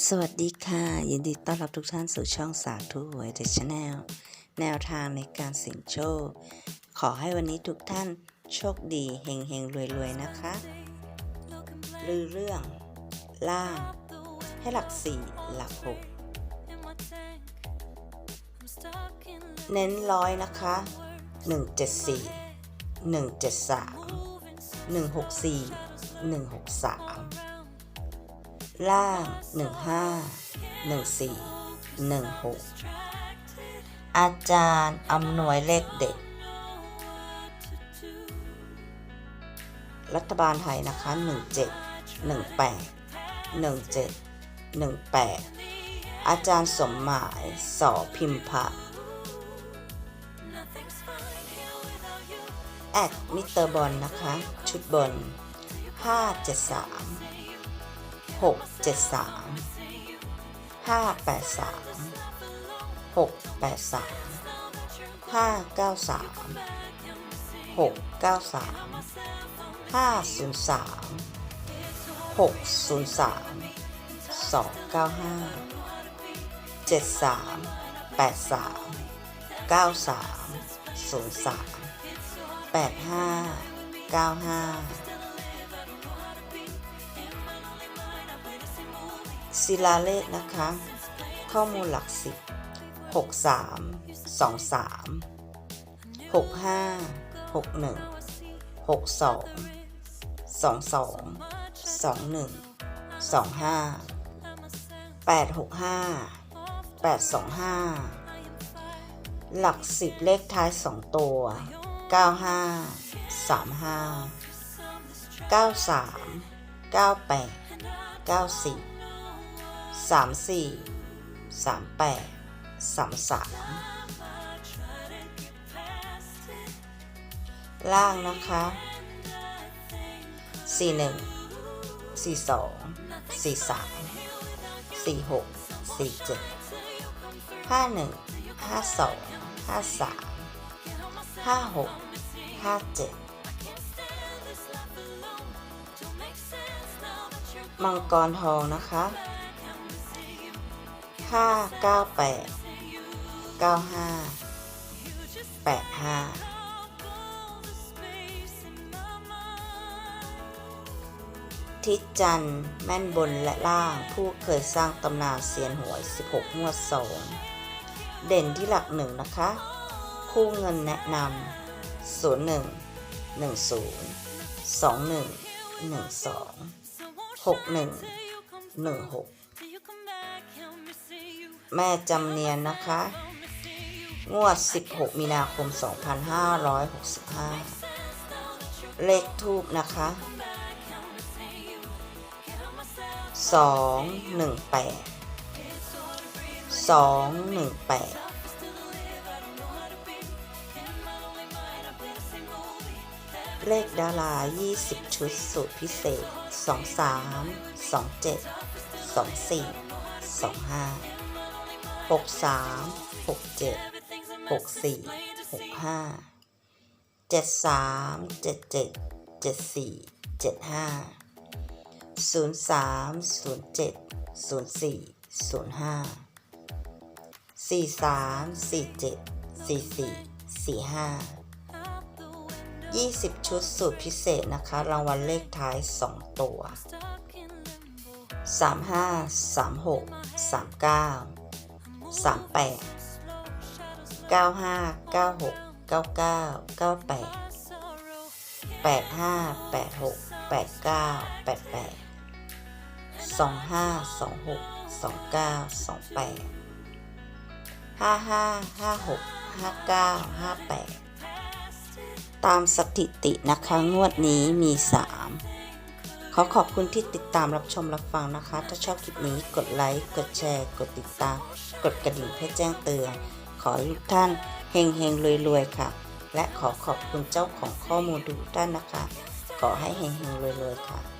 สวัสดีค่ะ ยินดีต้อนรับทุกท่านสู่ช่องสาธุหวยเดชแนลแนวทางในการเสี่ยงโชค ขอให้วันนี้ทุกท่านโชคดีเฮงเฮงรวยรวยนะคะลือเรื่อง ล่าง ให้หลักสี่หลักหกเน้นร้อยนะคะ 174 173 164 163 ล่าง 15 14 16 อาจารย์อำนวยเลขเด็ด รัฐบาลไทยนะคะ 17 18 17 18 อาจารย์สมหมายสอพิมพะแอดมิเตอร์บอลนะคะ ชุดบน 573 673 583 683 593 693 503 603 295 73 83 93 03 85 95 ศิลาเลขนะคะ ข้อมูลหลักสิบหกสามสองสามหกห้าหกหนึ่งหกสองสองสองสองหนึ่งสองห้าแปดหกห้าแปดสองห้าหลักสิบเลขท้ายสองตัวเก้าห้าสามห้าเก้าสามเก้าแปดเก้าสี่ สามสี่สามแปดสามสามล่างนะคะสี่หนึ่งสี่สองสี่สามสี่หกสี่เจ็ดห้าหนึ่งห้าสองห้าสามห้าหกห้าเจ็ดมังกรทองนะคะ ห้าเก้าแปทิจันแม่นบนและล่างผู้เคยสร้างตำนานเซียนหวย 16 งวดสองเด่นที่หลักหนึ่งนะคะ คู่เงินแนะนำ 01 10 21 12 61 16 แม่จำเนียนนะคะ งวด 16 มีนาคม 2565 เลขทูบนะคะ 218 218เลขดารา 20 ชุด สูตรพิเศษ 23 27 24 25 หกสามหกเจ็ดหกสี่หกห้าเจ็ดสามเจ็ดเจ็ดเจ็ดสี่เจ็ดห้าศูนย์สามศูนย์เจ็ดศูนย์สี่ศูนย์ห้าสี่สามสี่เจ็ดสี่สี่สี่ห้ายี่สิบชุดสูตรพิเศษนะคะ รางวัลเลขท้ายสองตัวสามห้าสามหกสามเก้า สามแปดเก้าห้าเก้าหกเก้าเก้าเก้าแปดแปดห้าแปดหกแปดเก้าแปดแปดสองห้าสองหกสองเก้าสองแปดห้าห้าห้าหกห้าเก้าห้าแปดตามสถิตินะคะงวดนี้มีสาม ขอขอบคุณที่ติดตามรับชมรับฟังนะคะ ถ้าชอบคลิปนี้กดไลค์ กดแชร์ กดติดตาม กดกระดิ่งเพื่อแจ้งเตือน ขอให้ทุกท่านเฮงเฮงรวยรวยค่ะ และขอขอบคุณเจ้าของข้อมูลทุกท่านนะคะ ขอให้เฮงเฮงรวยรวยค่ะ